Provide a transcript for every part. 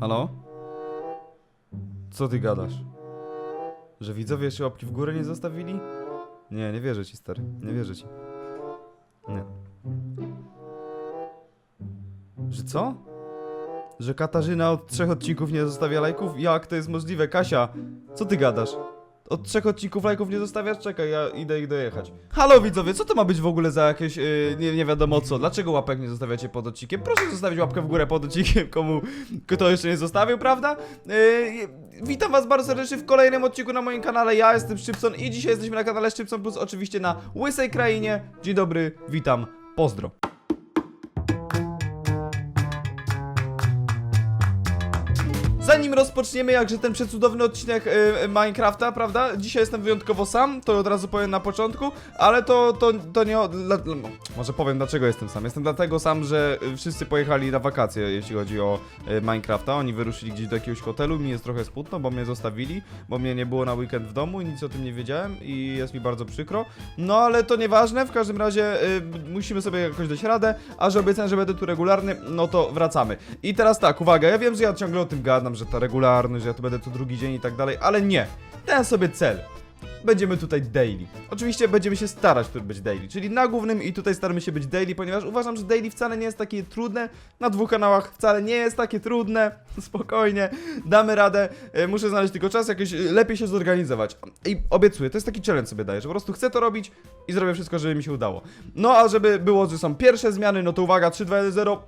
Halo? Co ty gadasz? Że widzowie jeszcze łapki w górę nie zostawili? Nie, nie wierzę ci, stary. Nie wierzę ci. Nie. Że co? Że Katarzyna od trzech odcinków nie zostawia lajków? Jak to jest możliwe? Kasia, co ty gadasz? Od trzech odcinków lajków nie zostawiasz? Czekaj, ja idę ich dojechać. Halo widzowie, co to ma być w ogóle za jakieś yy, nie, nie wiadomo co? Dlaczego łapek nie zostawiacie pod odcinkiem? Proszę zostawić łapkę w górę pod odcinkiem, komu kto jeszcze nie zostawił, prawda? Yy, witam was bardzo serdecznie w kolejnym odcinku na moim kanale. Ja jestem Szczypson i dzisiaj jesteśmy na kanale Szczypson Plus, oczywiście na Łysej Krainie. Dzień dobry, witam, pozdro. Zanim rozpoczniemy jakże ten przecudowny odcinek y, Minecrafta, prawda? Dzisiaj jestem wyjątkowo sam, to od razu powiem na początku, ale to, to, to nie... Dla, no, może powiem dlaczego jestem sam. Jestem dlatego sam, że wszyscy pojechali na wakacje, jeśli chodzi o y, Minecrafta. Oni wyruszyli gdzieś do jakiegoś hotelu, mi jest trochę smutno, bo mnie zostawili, bo mnie nie było na weekend w domu i nic o tym nie wiedziałem i jest mi bardzo przykro. No ale to nieważne, w każdym razie musimy sobie jakoś dać radę, a że obiecałem, że będę tu regularny, no to wracamy. I teraz tak, uwaga, ja wiem, że ja ciągle o tym gadam, że ta regularność, że ja tu będę tu drugi dzień i tak dalej, ale nie. Ten sobie cel. Będziemy tutaj daily. Oczywiście będziemy się starać tu być daily, czyli na głównym i tutaj staramy się być daily, ponieważ uważam, że daily wcale nie jest takie trudne. Na dwóch kanałach wcale nie jest takie trudne. Spokojnie, damy radę. E, Muszę znaleźć tylko czas, jakoś e, lepiej się zorganizować. I obiecuję, to jest taki challenge sobie daję, że po prostu chcę to robić i zrobię wszystko, żeby mi się udało. No a żeby było, że są pierwsze zmiany, no to uwaga, 3, 2, 1, 0.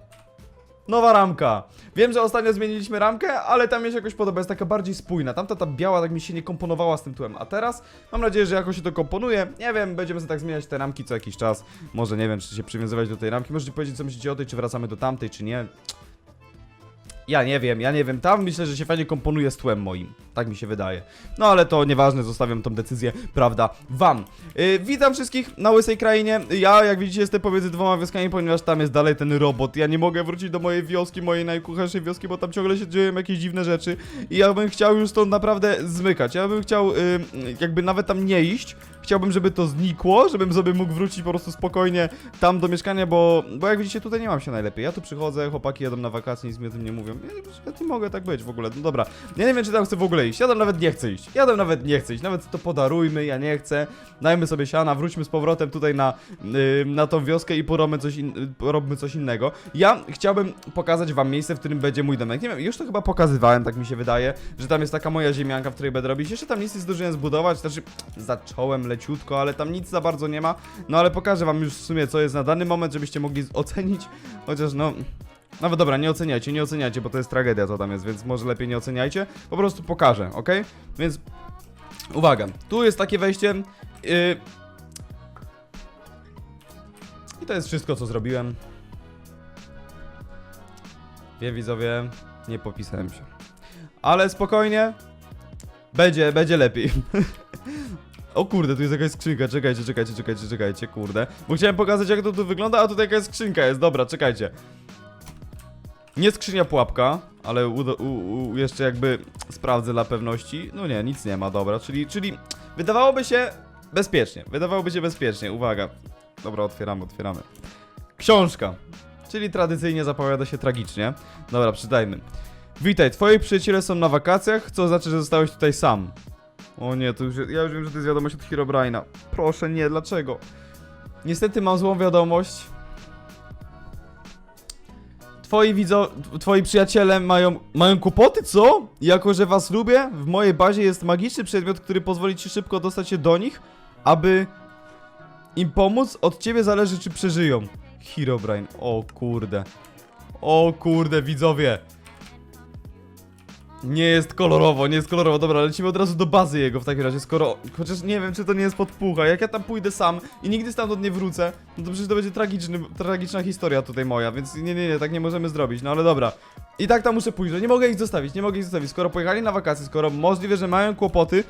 Nowa ramka. Wiem, że ostatnio zmieniliśmy ramkę, ale tam mi się jakoś podoba, jest taka bardziej spójna. Tamta ta biała tak mi się nie komponowała z tym tłem, a teraz mam nadzieję, że jakoś się to komponuje. Nie wiem, będziemy sobie tak zmieniać te ramki co jakiś czas. Może nie wiem, czy się przywiązywać do tej ramki. Możecie powiedzieć, co myślicie o tej, czy wracamy do tamtej, czy nie. Ja nie wiem, ja nie wiem. Tam myślę, że się fajnie komponuje z tłem moim. Tak mi się wydaje. No ale to nieważne, zostawiam tą decyzję, prawda, wam. Yy, witam wszystkich na Łysej Krainie. Ja, jak widzicie, jestem pomiędzy dwoma wioskami, ponieważ tam jest dalej ten robot. Ja nie mogę wrócić do mojej wioski, mojej najkucharszej wioski, bo tam ciągle się dzieją jakieś dziwne rzeczy. I ja bym chciał już stąd naprawdę zmykać. Ja bym chciał, yy, jakby nawet tam nie iść. Chciałbym, żeby to znikło, żebym sobie mógł wrócić po prostu spokojnie tam do mieszkania, bo, bo jak widzicie, tutaj nie mam się najlepiej. Ja tu przychodzę, chłopaki jadą na wakacje, nic mi o tym nie mówią. Ja, ja nie mogę tak być w ogóle. No dobra, ja nie wiem, czy tam chcę w ogóle iść. Ja tam nawet nie chcę iść. Ja tam nawet nie chcę iść. Nawet to podarujmy, ja nie chcę. Dajmy sobie siana, wróćmy z powrotem tutaj na, yy, na tą wioskę i porobmy coś, in, porobmy coś innego. Ja chciałbym pokazać wam miejsce, w którym będzie mój domek. Nie wiem, już to chyba pokazywałem, tak mi się wydaje, że tam jest taka moja ziemianka, w której będę robić. Jeszcze tam nic nie zdążyłem zbudować, znaczy zacząłem leciutko, ale tam nic za bardzo nie ma. No ale pokażę wam już w sumie, co jest na dany moment, żebyście mogli ocenić, chociaż no... Nawet dobra, nie oceniajcie, nie oceniajcie, bo to jest tragedia, co tam jest, więc może lepiej nie oceniajcie. Po prostu pokażę, ok? Więc uwaga, tu jest takie wejście. Yy... I to jest wszystko, co zrobiłem. Wiem, widzowie, nie popisałem się. Ale spokojnie, będzie, będzie lepiej. O kurde, tu jest jakaś skrzynka, czekajcie, czekajcie, czekajcie, czekajcie, kurde. Bo chciałem pokazać jak to tu wygląda, a tutaj jakaś skrzynka jest, dobra, czekajcie. Nie skrzynia pułapka, ale u, u, u, jeszcze jakby sprawdzę dla pewności. No nie, nic nie ma, dobra, czyli, czyli wydawałoby się bezpiecznie, wydawałoby się bezpiecznie, uwaga. Dobra, otwieramy, otwieramy. Książka, czyli tradycyjnie zapowiada się tragicznie. Dobra, czytajmy. Witaj, twoi przyjaciele są na wakacjach, co znaczy, że zostałeś tutaj sam. O nie, to już, ja już wiem, że to jest wiadomość od Herobrine'a. Proszę, nie, dlaczego? Niestety mam złą wiadomość. Twoi widzo... Twoi przyjaciele mają... Mają kłopoty, co? Jako, że was lubię, w mojej bazie jest magiczny przedmiot, który pozwoli ci szybko dostać się do nich, aby im pomóc. Od ciebie zależy, czy przeżyją. Herobrine, o kurde. O kurde, widzowie. Nie jest kolorowo, nie jest kolorowo. Dobra, lecimy od razu do bazy jego w takim razie, skoro... Chociaż nie wiem, czy to nie jest podpucha. Jak ja tam pójdę sam i nigdy stamtąd nie wrócę, no to przecież to będzie tragiczny, tragiczna historia tutaj moja, więc nie, nie, nie, tak nie możemy zrobić, no ale dobra. I tak tam muszę pójść, że nie mogę ich zostawić, nie mogę ich zostawić. Skoro pojechali na wakacje, skoro możliwe, że mają kłopoty,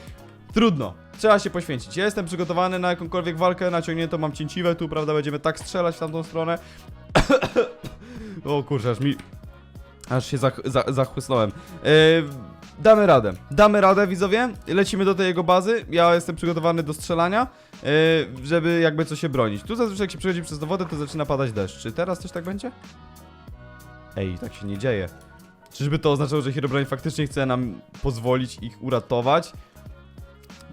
trudno. Trzeba się poświęcić. Ja jestem przygotowany na jakąkolwiek walkę, naciągnięto mam cięciwe tu, prawda, będziemy tak strzelać w tamtą stronę. o kurczę, aż mi... Aż się zach za zachłysnąłem. Yy, damy radę. Damy radę, widzowie. Lecimy do tej jego bazy. Ja jestem przygotowany do strzelania, yy, żeby jakby co się bronić. Tu zazwyczaj jak się przechodzi przez wodę, to zaczyna padać deszcz. Czy teraz też tak będzie? Ej, tak się nie dzieje. Czyżby to oznaczało, że Herobrine faktycznie chce nam pozwolić ich uratować?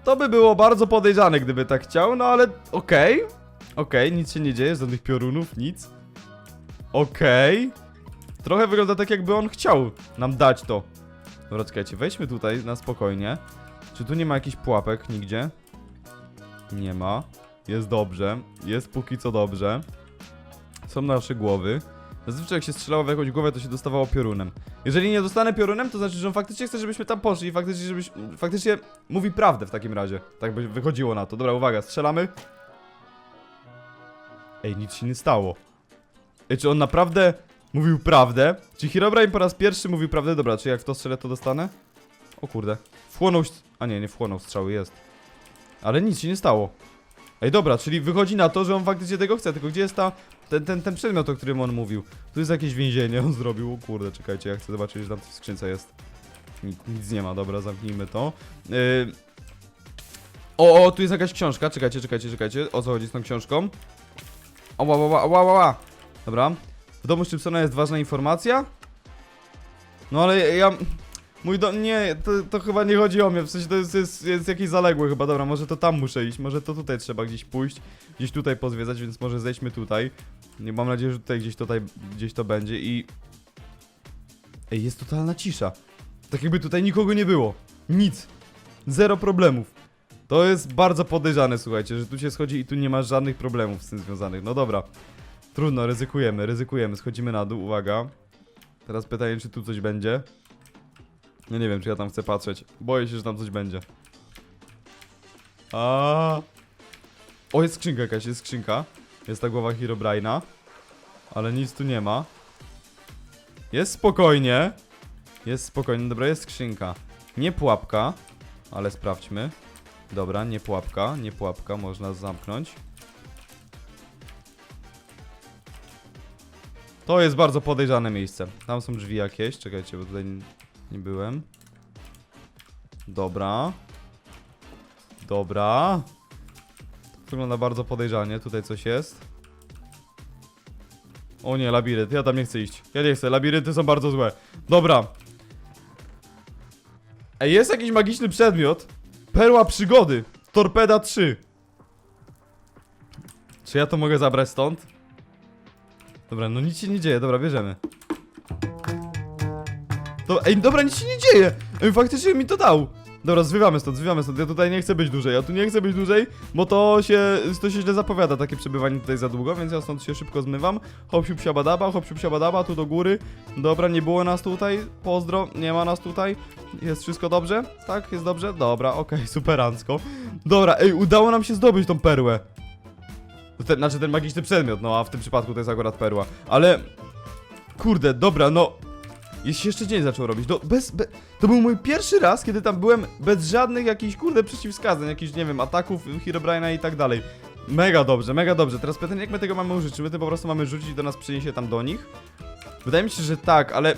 To by było bardzo podejrzane, gdyby tak chciał, no ale okej. Okej, nic się nie dzieje, żadnych piorunów, nic. Okej. Trochę wygląda tak, jakby on chciał nam dać to. Dobra, czekajcie, wejdźmy tutaj na spokojnie. Czy tu nie ma jakichś pułapek nigdzie? Nie ma. Jest dobrze. Jest póki co dobrze. Są nasze głowy. Zazwyczaj jak się strzelało w jakąś głowę, to się dostawało piorunem. Jeżeli nie dostanę piorunem, to znaczy, że on faktycznie chce, żebyśmy tam poszli i faktycznie, żebyś, faktycznie mówi prawdę w takim razie. Tak by wychodziło na to. Dobra, uwaga, strzelamy. Ej, nic się nie stało. Ej, czy on naprawdę mówił prawdę? Czy Herobrine po raz pierwszy mówił prawdę? Dobra, czy jak w to strzelę, to dostanę? O kurde. Wchłonął... A nie, nie wchłonął strzały, jest. Ale nic się nie stało. Ej, dobra, czyli wychodzi na to, że on faktycznie tego chce, tylko gdzie jest ta... Ten, ten, ten przedmiot, o którym on mówił. Tu jest jakieś więzienie, on zrobił. O kurde, czekajcie, ja chcę zobaczyć, że tam w skrzynce jest. Nic, nic nie ma, dobra, zamknijmy to. Yy... O, o, tu jest jakaś książka, czekajcie, czekajcie, czekajcie. O co chodzi z tą książką? Ała, ała, ała, ała, ała. Dobra. W domu Szczypsona jest ważna informacja? No ale ja... Mój dom... Nie, to, to chyba nie chodzi o mnie, w sensie to jest, jest, jest jakieś zaległe chyba, dobra, może to tam muszę iść, może to tutaj trzeba gdzieś pójść, gdzieś tutaj pozwiedzać, więc może zejdźmy tutaj. Nie mam nadzieję, że tutaj gdzieś tutaj, gdzieś to będzie i... Ej, jest totalna cisza. Tak jakby tutaj nikogo nie było. Nic. Zero problemów. To jest bardzo podejrzane, słuchajcie, że tu się schodzi i tu nie ma żadnych problemów z tym związanych. No dobra. Trudno, ryzykujemy, ryzykujemy. Schodzimy na dół, uwaga. Teraz pytanie, czy tu coś będzie. No nie wiem, czy ja tam chcę patrzeć. Boję się, że tam coś będzie. A. O, jest skrzynka jakaś, jest skrzynka. Jest ta głowa Herobrine'a. Ale nic tu nie ma. Jest spokojnie. Jest spokojnie, dobra, jest skrzynka. Nie pułapka, ale sprawdźmy. Dobra, nie pułapka, nie pułapka, można zamknąć. To jest bardzo podejrzane miejsce. Tam są drzwi jakieś, czekajcie, bo tutaj nie, byłem. Dobra. Dobra. Wygląda bardzo podejrzanie, tutaj coś jest. O nie, labirynt, ja tam nie chcę iść. Ja nie chcę, labirynty są bardzo złe. Dobra. Ej, jest jakiś magiczny przedmiot. Perła przygody. Torpeda 3. Czy ja to mogę zabrać stąd? Dobra, no nic się nie dzieje, dobra, bierzemy. Ej, dobra, nic się nie dzieje! Ej, faktycznie mi to dał. Dobra, zwiewamy stąd, zwiewamy stąd. Ja tutaj nie chcę być dłużej. Ja tu nie chcę być dłużej, bo to się, to się źle zapowiada, takie przebywanie tutaj za długo, więc ja stąd się szybko zmywam. Hop, siup, siabadaba, hop, siup, siabadaba, tu do góry. Dobra, nie było nas tutaj. Pozdro, nie ma nas tutaj. Jest wszystko dobrze? Tak, jest dobrze? Dobra, okej, superancko. Dobra, ej, udało nam się zdobyć tą perłę. Ten, znaczy ten magiczny przedmiot, no a w tym przypadku to jest akurat perła. Ale... Kurde, dobra, no... Jest się jeszcze dzień zaczął robić. No, bez, be, to był mój pierwszy raz, kiedy tam byłem bez żadnych jakichś, kurde, przeciwwskazań, jakichś, nie wiem, ataków Herobrine'a i tak dalej. Mega dobrze, mega dobrze. Teraz pytanie, jak my tego mamy użyć? Czy my to po prostu mamy rzucić do nas przyniesie tam do nich? Wydaje mi się, że tak, ale...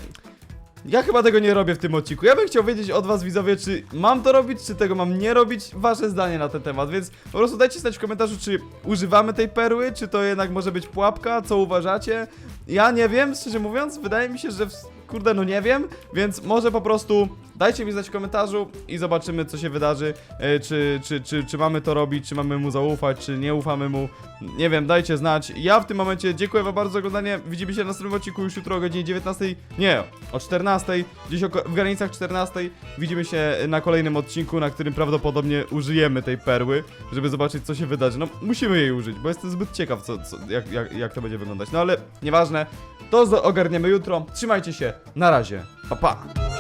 Ja chyba tego nie robię w tym odcinku. Ja bym chciał wiedzieć od was widzowie, czy mam to robić, czy tego mam nie robić. Wasze zdanie na ten temat, więc po prostu dajcie znać w komentarzu, czy używamy tej perły, czy to jednak może być pułapka, co uważacie. Ja nie wiem, szczerze mówiąc, wydaje mi się, że w... kurde, no nie wiem, więc może po prostu dajcie mi znać w komentarzu i zobaczymy, co się wydarzy, e, czy, czy, czy, czy mamy to robić, czy mamy mu zaufać, czy nie ufamy mu. Nie wiem, dajcie znać. Ja w tym momencie dziękuję wam bardzo za oglądanie. Widzimy się na następnym odcinku już jutro o godzinie 19. Nie, o 14, gdzieś w granicach 14. Widzimy się na kolejnym odcinku, na którym prawdopodobnie użyjemy tej perły, żeby zobaczyć, co się wydarzy. No, musimy jej użyć, bo jestem zbyt ciekaw, co, co, jak, jak, jak to będzie wyglądać. No ale nieważne, to ogarniemy jutro. Trzymajcie się, na razie, pa pa!